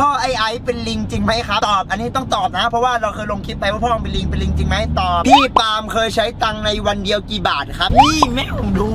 พ่อไอไอซ์เป็นลิงจริงไหมครับ ตอบ อันนี้ต้องตอบนะ เพราะว่าเราเคยลงคลิปไปว่าพ่อมึงเป็นลิงเป็นลิงจริงไหมตอบ พี่ปาล์มเคยใช้ตังค์ในวันเดียวกี่บาทครับพี่แม่ผมดู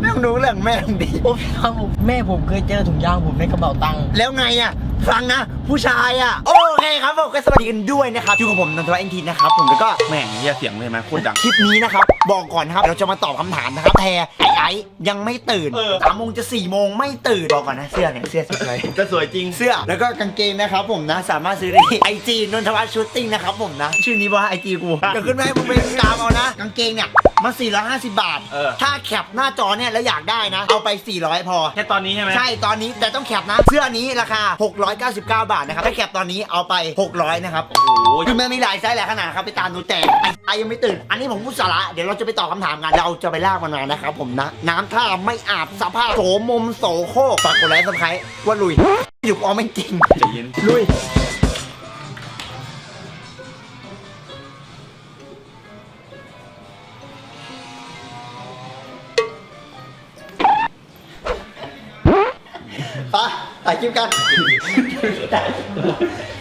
แม่งรู้เรื่องแม่งดีโอ้พี่ครับผมแม่ผมเคยเจอถุงยางผมในกระเป๋าตังค์แล้วไงอะฟังนะ ผู้ชายอะ โอเคครับผมก็สวัสดีกันด้วยนะครับอยู่กับผมนันทวัฒน์เอ็นทีนะครับ ผมแล้วก็แม่งเฮียเสียงเลยไหมโคตรดังคลิปนี้นะครับ บอกก่อนนะครับ เราจะมาตอบคำถามนะครับแต่ไอ้ไอ้ยังไม่ตื่นเออสามโมงจะสี่โมงไม่ตื่นบอกก่อนนะเสื้อเนี่ยเสื้อสวยจะสวยจริง เสื้อแล้วก็กางเกงนะครับผมนะสามารถซื้อได้ที่ไอจีนนทวัฒน์ชูตติ้งนะครับผมนะชื่อนี้ว่าไอจีกูเดี๋ยวขึ้นมาให้มึงไปตามเอานะกางเกงเนี่ยมา450 บาท เออ ถ้าแคปหน้าจอเนี่ยแล้วอยากได้นะ เอาไป 400 พอ แค่ตอนนี้ใช่ไหมใช่ตอนนี้แต่ต้องแคปนะ เสื้อนี้ราคา699 บาทนะครับถ้าแคปตอนนี้เอาไป 600 นะครับ โอ้ยคือมันมีหลายไซส์หลายขนาดครับไปตามดูแต่ไอ้ไอยังไม่ตื่น อันนี้ผมพูดสาระเดี๋ยวเราจะไปตอบคำถามกัน เราจะไปลากมันมานะครับผมนะ น้ำท่าไม่อาบสภาพโสมมโสโครกฝากกดไลค์สับสไครต์ว่าลุยอยู่ออไม่จริงใจเย็นลุยายคลิปกัน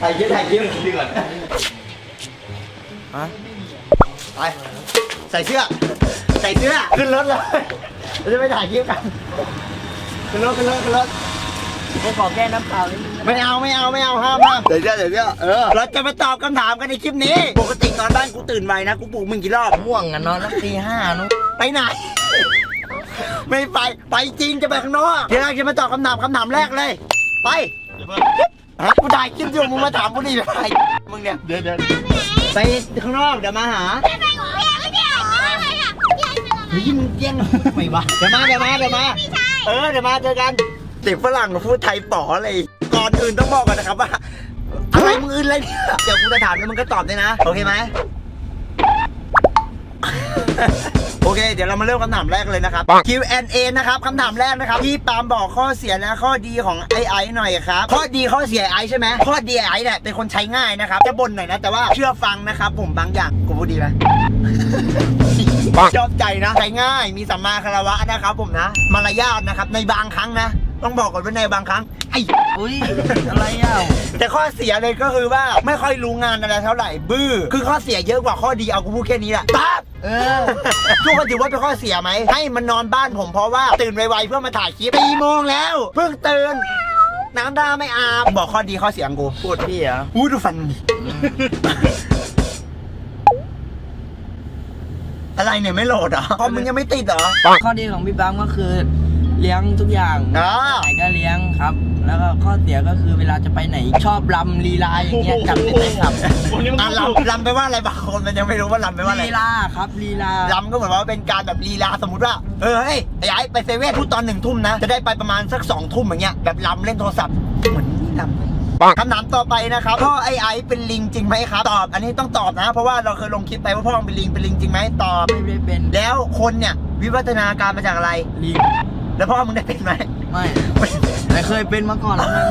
ถ่ายคลิปถ่ายคลิปดีก่อนฮะไปใส่เสื้อ ใส่เสื้อ ขึ้นรถเลยเราจะไปถ่ายคลิปกัน ขึ้นรถขึ้นรถขึ้นรถผมขอแก้น้ำเปล่านิดนึงนะไม่เอาไม่เอาไม่เอาห้ามห้ามเดี๋ยวเดี๋ยวเดี๋ยวเออเราจะมาตอบคำถามกันในคลิปนี้ ปกตินอนบ้านกูตื่นไวนะ กูปลุกมึงกี่รอบ ม่วงอะนอนตั้งตีห้านุ๊กไปไหน ไม่ไป ไปจริงจะไปข้างนอก เดี๋ยวเราจะมาตอบคำถามคำถามแรกเลย ไปฮะกูถ่ายคลิปอยู่มึงมาถามกูดิไปมึงเนี่ยเดี๋ยวเดี๋ยวไปข้างนอกเดี๋ยวมาหาเฮ้ยมึงเกี้ยงทำไมวะเดี๋ยวมาเดี๋ยวมาเดี๋ยวมาเออเดี๋ยวมาเจอกันเด็กฝรั่งพูดไทยป๋อเลยก่อนอื่นต้องบอกก่อนนะครับว่าอะไรมึงอื่นเลยเนี่ยเดี๋ยวกูจะถามแล้วมึงก็ตอบด้วยนะ โอเคไหม โอเค เดี๋ยวเรามาเริ่มคำถามแรกเลยนะครับ Q&A นะครับคำถามแรกนะครับพี่ปาล์มบอกข้อเสียและข้อดีของไอไอหน่อยครับข้อดีข้อเสียไอใช่ไหมข้อดีไอเนี่ยเป็นคนใช้ง่ายนะครับจะบ่นหน่อยนะแต่ว่าเชื่อฟังนะครับผมบางอย่างกูพูดดีไหมชอบใจนะใช้ง่ายมีสัมมาคารวะนะครับผมนะ มารยาทนะครับในบางครั้งนะ ต้องบอกก่อนว่าในบางครั้งไอ้อุ้ยอะไรอะแต่ข้อเสียเลยก็คือว่าไม่ค่อยรู้งานอะไรเท่าไหร่บื้อคือข้อเสียเยอะกว่าข้อดีเอากูพูดแค่นี้แหละปั๊บ เออทุกคนถือว่าเป็นข้อเสียไหม ให้มันนอนบ้านผมเพราะว่าตื่นไวๆเพื่อมาถ่ายคลิปตีโมงแล้ว เพิ่งตื่น น้ำดาไม่อาบ บอกข้อดีข้อเสียของกูพูดพี่เหรออู้ดูฟันดิอะไรเนี่ยไม่โหลดเหรอคอมมึงยังไม่ติดเหรอ ข้อดีของพี่บังก็คือ เลี้ยงทุกอย่างอ่า ไหนก็เลี้ยงครับ แล้วก็ข้อเสียก็คือเวลาจะไปไหน ชอบลำลีลาอย่างเงี้ยจับไม่ได้ครับวันนี้มันอะถูกลำลำไปว่าอะไรบางคนมันยังไม่รู้ว่าลำไปว่าอะไรลีลาครับลีลา ลำก็เหมือนว่าเป็นการแบบลีลาสมมติว่าเออเฮ้ยไอ้ไอ้ไปเซเว่นพูดตอนหนึ่งทุ่มนะ จะได้ไปประมาณสักสองทุ่มอย่างเงี้ยแบบลำเล่นโทรศัพท์เหมือนนี่ลำคำถามต่อไปนะครับพ่อไอ้ไอ้เป็นลิงจริงไหมครับตอบ อันนี้ต้องตอบนะ เพราะว่าเราเคยลงคลิปไปว่าพ่อมึงเป็นลิงเป็นลิงจริงไหมตอบ ไม่ได้เป็นแล้วคนเนี่ยวิวัฒนาการมาจากอะไร ลิง แล้วพ่อมึงได้เป็นไหมไม่แต่เคยเป็นมาก่อนแล้วนะ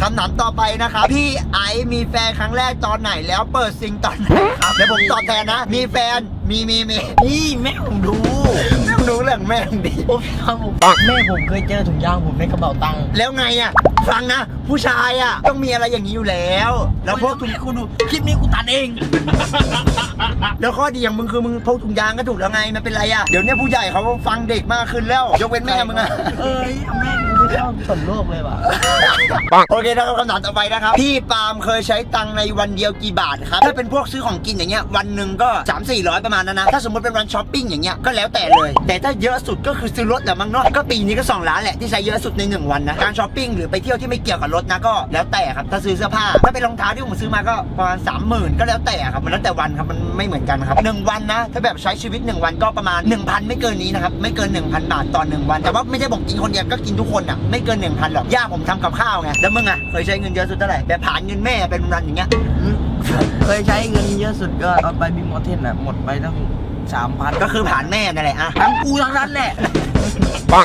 คำถามต่อไปนะครับ พี่ไอซ์มีแฟนครั้งแรกตอนไหนแล้วเปิดซิงตอนไหนครับเดี๋ยวผมตอบแทนนะ มีแฟนมีมีมีพี่แม่ผมดูแม่งรู้เรื่องแม่งดีโอ้พี่ครับผมแม่ผมเคยเจอถุงยางผมในกระเป๋าตังค์แล้วไงอะ ฟังนะ ผู้ชายอะต้องมีอะไรอย่างนี้อยู่แล้ว แล้วพวกถุงกูดูคลิปนี้กูตัดเอง แล้วข้อดีอย่างมึงคือมึงพกถุงยางก็ถูกแล้วไงมันเป็นไรอะเดี๋ยวเนี้ยผู้ใหญ่เขาฟังเด็กมากขึ้นแล้ว ยกเว้นแม่มึงอะเอ้ยแม่กู ไม่ชอบสนโลกเลยว่ะโอเคนะครับคำถามต่อไปนะครับ พี่ปาล์มเคยใช้ตังค์ในวันเดียวกี่บาทครับ ถ้าเป็นพวกซื้อของกินอย่างเงี้ยวันหนึ่งก็ 3 4 0 0 ประมาณนั้นนะ ถ้าสมมติเป็นวันช้อปปิ้งอย่างเงี้ยก็แล้วแต่เลย แต่ถ้าเยอะสุดก็คือซื้อรถแหละมั้งเนาะก็ปีนี้ก็2ล้านแหละที่ใช้เยอะสุดใน 1 วันนะการช้อปปิ้งหรือไปเที่ยวที่ไม่เกี่ยวกับรถนะก็แล้วแต่ครับถ้าซื้อเสื้อผ้าถ้าเป็นรองเท้าที่ผมซื้อมาก็ประมาณ3 0,000ก็แล้วแต่ครับมันแล้วแต่วันครับมันไม่เหมือนกันครับหนึ่งวันนะ ถ้าแบบใช้ชีวิต 1 วันก็ประมาณ 1,000 ไม่เกินนี้นะครับไม่เกิน 1,000 บาทต่อหนึ่งวัน แต่ว่าไม่ใช่ผมกินคนเดียวก็กินทุกคนอะไม่เกิน1,000หรอกย่าผมทำกับข้าวไงแล้วมึงอะเคยใช้เงินเยอะสุดเท่าไหร่แบบผ่านเงินแม่เป็นรันอย่างเงี้ย เคยใช้เงินเยอะสุดก็ตอนไปบิมมอเทนอะหมดไปตั้ง สามพันก็คือผ่านแม่นั่นแหละอะทั้งกูทั้งนั้นแหละ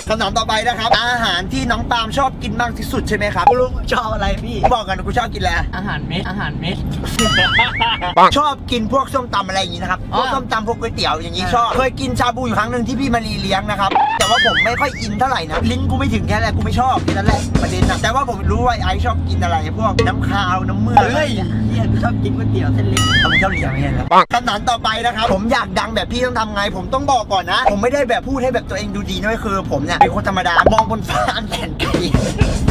คำถามต่อไปนะครับ อาหารที่น้องปาล์มชอบกินมากที่สุดใช่ไหมครับกูรู้มึงชอบอะไรพี่บอกกันกูชอบกินอะไรอาหารเม็ดอาหารเม็ดชอบกินพวกส้มตำอะไรอย่างนี้นะครับอ๋พอวกส้มตำพวกก๋วยเตี๋ยวอย่างนี้อ่าชอบเคยกินชาบูอยู่ครั้งหนึ่งที่พี่มารีเลี้ยงนะครับแต่ว่าผมไม่ค่อยอินเท่าไหร่นะลิ้นกูไม่ถึงแค่นั้นแหละกูไม่ชอบแค่นั้นแหละประเด็นนะแต่ว่าผมรู้ว่าไอซ์ชอบกินอะไรพวกน้ำคาวน้ำเมือก เฮ้ยเฮียกูชอบกินก๋วยเตี๋ยวเส้นเล็กผมชอบเลี้ยงไม่ใช่เหรอคำถามต่อไปนะครับ ผมอยากดังแบบพี่ต้องทำไงผมต้องบอกก่อนนะ ผมไม่ได้แบบพูดให้แบบตัวเองดูดีนะคือ ผมเนี่ยเป็นคนธรรมดามองบนฟ้าอันแสนไกล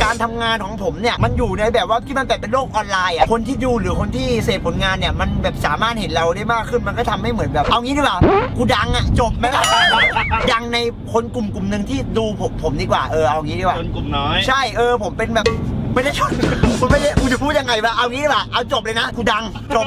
การทำงานของผมเนี่ยมันอยู่ในแบบว่าที่มันแบบเป็นโลกออนไลน์อะคนที่ดูหรือคนที่เสพผลงานเนี่ยมันแบบสามารถเห็นเราได้มากขึ้นมันก็ทำให้เหมือนแบบ เอางี้ดีกว่ากูดังอะจบไหมล่ะดังในคนกลุ่มกลุ่มหนึ่งที่ดูผมผมดีกว่าเออเอางี้ดีกว่าชนกลุ่มน้อยใช่เออผมเป็นแบบ ไม่ได้ชนคุณไม่ได้กูจะพูดยังไงวะเอางี้ดีกว่าเอาจบเลยนะกูดังจบ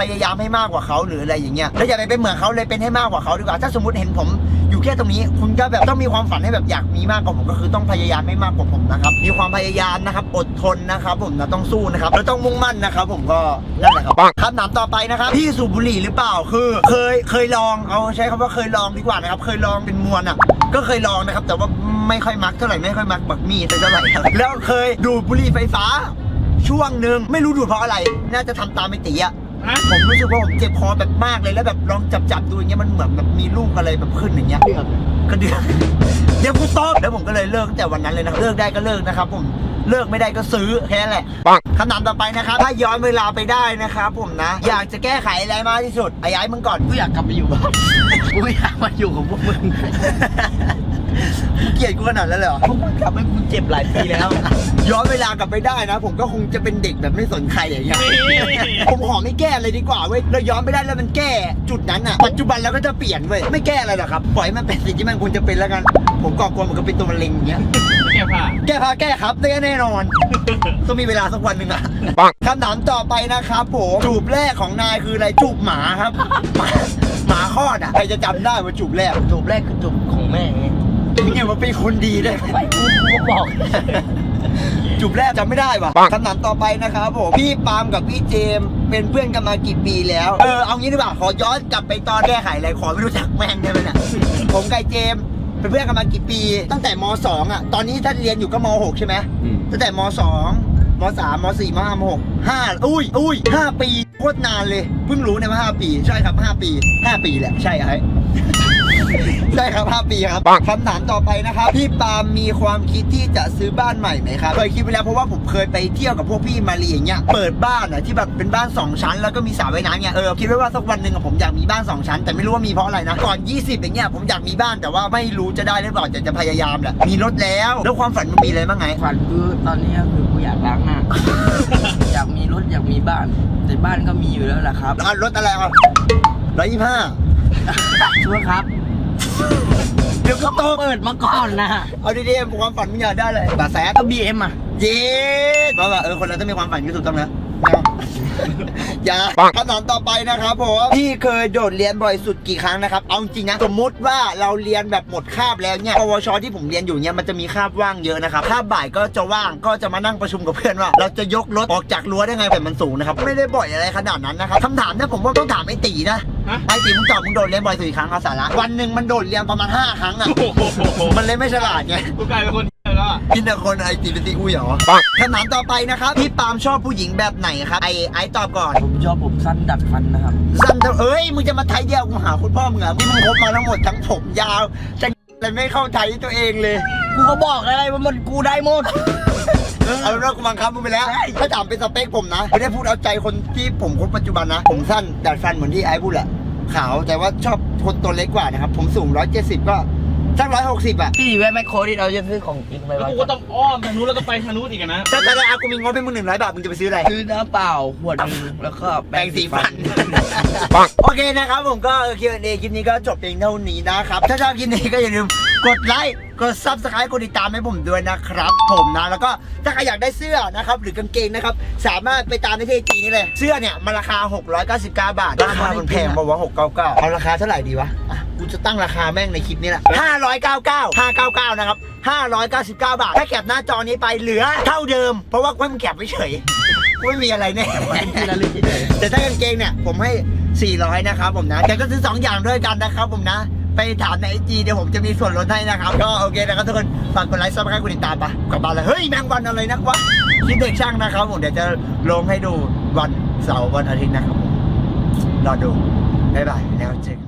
พยายามให้มากกว่าเขาหรืออะไรอย่างเงี้ยแล้วอย่าไปเป็นเหมือนเขาเลยเป็นให้มากกว่าเขาดีกว่า ถ้าสมมติเห็นผม อยู่แค่ตรงนี้ คุณก็แบบต้องมีความฝันให้แบบอยากมีมากกว่าผมก็คือต้องพยายามให้มากกว่าผมนะครับ มีความพยายามนะครับ อดทนนะครับ ผมนะต้องสู้นะครับแล้วต้องมุ่งมั่นนะครับ ผมก็นั่นแหละครับคำถามต่อไปนะครับพี่สูบบุหรี่หรือเปล่าคือ เคยเคยลองเอาใช้คำว่าเคยลองดีกว่านะครับ เคยลองเป็นมวลอะก็เคยลองนะครับ แต่ว่าไม่ค่อยมักเท่าไหร่ไม่ค่อยมักบักมีดเท่าไหร่ครับแล้วเคยดูดบุหรี่ไฟฟ้า ช่วงหนึ่งไม่รู้ดูดเพราะอะไร น่าจะทำตามไม่ตีอะ ฮะ ผมรู้สึกว่าผมเจ็บคอแบบมากเลยแล้วแบบลองจับจับๆดูอย่างเงี้ยมันเหมือนแบบมีลูกอะไรแบบขึ้นอย่างเงี้ยก็เดือดเดี๋ยวกูตบแล้วผมก็เลยเลิกตั้งแต่วันนั้นเลยนะครับเลิกได้ก็เลิกนะครับผมเลิกไม่ได้ก็ซื้อแค่นั้นแหละคำถามต่อไปนะครับถ้าย้อนเวลาไปได้นะครับผมนะ อยากจะแก้ไขอะไรมากที่สุดไอ้ไอ้มึงก่อน กูอยากกลับไปอยู่บ้าน กูไม่อยากมาอยู่กับพวกมึง มึงเกลียดกูขนาดนั้นเลยเหรอ พวกมึงทำให้กูเจ็บหลายปีแล้ว ย้อนเวลากลับไปได้นะ ผมก็คงจะเป็นเด็กแบบไม่สนใครอย่างเงี้ย ผมขอไม่แก้เลยดีกว่าเว้ยเราย้อนไปได้แล้วมันแก้จุดนั้นอะ ปัจจุบันเราก็จะเปลี่ยนเว้ย ไม่แก้อะไรหรอกครับ ปล่อยให้มันเป็นสิ่งที่มันควรจะเป็นแล้วกัน ผมก่อกวนมันก็เป็นตัวมะเร็งอย่างเงี้ยแก้ผ้า แก้พาแก้ครับได้แน่นอน ต้องมีเวลาสักวันหนึ่งอะคำถามต่อไปนะครับผมจูบแรกของนายคืออะไรจูบหมาครับหมาหมาคลอดอะใครจะจำได้ว่าจูบแรก จูบแรกคือจูบของแม่ไง เนี่ยมันเป็นคนดีได้ไหมไม่กูกูก็บอกจูบแรกจำไม่ได้ว่ะคำถามต่อไปนะครับผมพี่ปาล์มกับพี่เจมส์เป็นเพื่อนกันมากี่ปีแล้ว เออเอางี้ดีกว่าขอย้อนกลับไปตอนแก้ไขอะไรขอไม่รู้จักแม่งได้ไหมเนี่ยผมกับไอ้เจมส์เป็นเพื่อนกันมากี่ปี ตั้งแต่มสองอะ ตอนนี้ถ้าเรียนอยู่ก็มหกใช่ไหมตั้งแต่มสองมสามมสี่มห้ามหกห้าอุ้ยอุ้ยห้าปีโคตรนานเลยเพิ่งรู้เนี่ยว่าห้าปี ใช่ครับห้าปีห้าปีแหละใช่ไอ้ ใช่ครับ5ปีครับคำถามต่อไปนะครับพี่ปาล์มมีความคิดที่จะซื้อบ้านใหม่ไหมครับเคยคิดไปแล้วเพราะว่าผมเคยไปเที่ยวกับพวกพี่มาลีอย่างเงี้ยเปิดบ้านอะที่แบบเป็นบ้าน2ชั้น แล้วก็มีสระว่ายน้ำเนี่ยเออคิดไว้ว่าสักวันหนึ่งอะผมอยากมีบ้าน2ชั้น แต่ไม่รู้ว่ามีเพราะอะไรนะก่อน 20 อย่างเงี้ยผมอยากมีบ้านแต่ว่าไม่รู้จะได้หรือเปล่าแต่จะพยายามแหละมีรถแล้วแล้วความฝันมันมีอะไรบ้างไงฝันคือตอนนี้ก็คือกูอยากล้างหน้าอยากมีรถอยากมีบ้าน แต่บ้านก็มีอยู่แล้วแหละครับแล้วรถอะไรครับร้อยยี่ห้าช่วยครับ เดี๋ยวก็โตเปิดมาก่อนนะเอาดีๆความฝันมึงอยากได้เลยบาแซกก็บีเอ็มอะ เย็ดบอกว่าเออคนเราต้องมีความฝันที่ถูกต้องนะ อย่าคำถามต่อไปนะครับผมพี่เคยโดดเรียนบ่อยสุดกี่ครั้งนะครับ เอาจริงนะ สมมุติว่าเราเรียนแบบหมดคาบแล้วเนี่ยปวชที่ผมเรียนอยู่เนี่ยมันจะมีคาบว่างเยอะนะครับ คาบบ่ายก็จะว่างก็จะมานั่งประชุมกับเพื่อนว่า เราจะยกรถออกจากรั้วได้ไงแต่มันสูงนะครับ ไม่ได้บ่อยอะไรขนาดนั้นนะครับคำถามเนี่ยผมว่าต้องถามไอ้ตีนะฮะไอ้ตีมึงตอบมึงโดดเรียนบ่อยสุดกี่ครั้งเอาสาระ วันหนึ่งมันโดดเรียนประมาณห้าครั้งอะโอ้โหมันเลยไม่ฉลาดไงกูกลายเป็นคน เดียวแล้วอะกินแต่คนไอตีเป็นตีอุ้ยเหรอคำถามต่อไปนะครับพี่ปาล์มชอบผู้หญิงแบบไหนครับไอไอตอบก่อน ผมชอบผมสั้นดัดฟันนะครับ สั้นเท่าเอ้ย มึงจะมาไทยเดียวกูหาคุณพ่อมึงเหรอที่มึงคบมาทั้งหมดทั้งผมยาวจะอะไรไม่เข้าไทยตัวเองเลย กูก็บอกอะไรว่ามันกูได้หมด เอาเป็นว่ากูบังคับมึงไปแล้ว ถ้าถามเป็นสเปคผมนะ ไม่ได้พูดเอาใจคนที่ผมคบปัจจุบันนะ ผมสั้นดัดฟันเหมือนที่ไอพูดแหละ ขาวแต่ว่าชอบคนตัวเล็กกว่านะครับ ผมสูง 170 ก็ สัก160อะพี่แวะแมคโครที่เราจะซื้อของกินไปแล้วไว้กูก็ต้องอ้อมทางนู้นแล้วก็ไปทางนู้นอีกอะนะถ้าแต่ละอากูมีงบให้มึง100บาทมึงจะไปซื้ออะไร ซื้อน้ำเปล่าขวดหนึงแล้วก็แปรงสีฟัน โอเคนะครับผมก็คิวเอคลิปนี้ก็จบเพียงเท่านี้นะครับ ถ้าชอบคลิปนี้ก็อย่าลืม กดไลค์กด subscribe กดติดตามให้ผมด้วยนะครับ ผมนะแล้วก็ถ้าใครอยากได้เสื้อนะครับหรือกางเกงนะครับสามารถไปตามได้ที่จีนี่เลย เสื้อเนี่ยมันราคา 699 บาทราคามันแพงป่าวะ699เอาราคาเท่าไหร่ดีวะอะกูจะตั้งราคาแม่งในคลิปนี้แหละ599 599นะครับ599 บาท ถ้าแคปหน้าจอนี้ไปเหลือเท่าเดิม เพราะว่ากูให้มึงแคปไว้เฉยกูไม่มีอะไรแน่เป็นที่ระลึกเฉยแต่ถ้ากางเกงเนี่ยผมให้ 400 นะครับผมนะแต่ก็ซื้อ 2 อย่างด้วยกันนะครับผมนะ ไปถามในไอจีเดี๋ยวผมจะมีส่วนลดให้นะครับ ก็โอเคนะครับทุกคนฝากกดไลค์ซับสไครต์กดติดตามปะกลับบ้านเลยเฮ้ยแมงวันอะไรนักวะคิดเด็กช่างนะครับผมเดี๋ยวจะลงให้ดูวันเสาร์วันอาทิตย์นะครับผมรอดูบ๊ายบายแล้วเจอกัน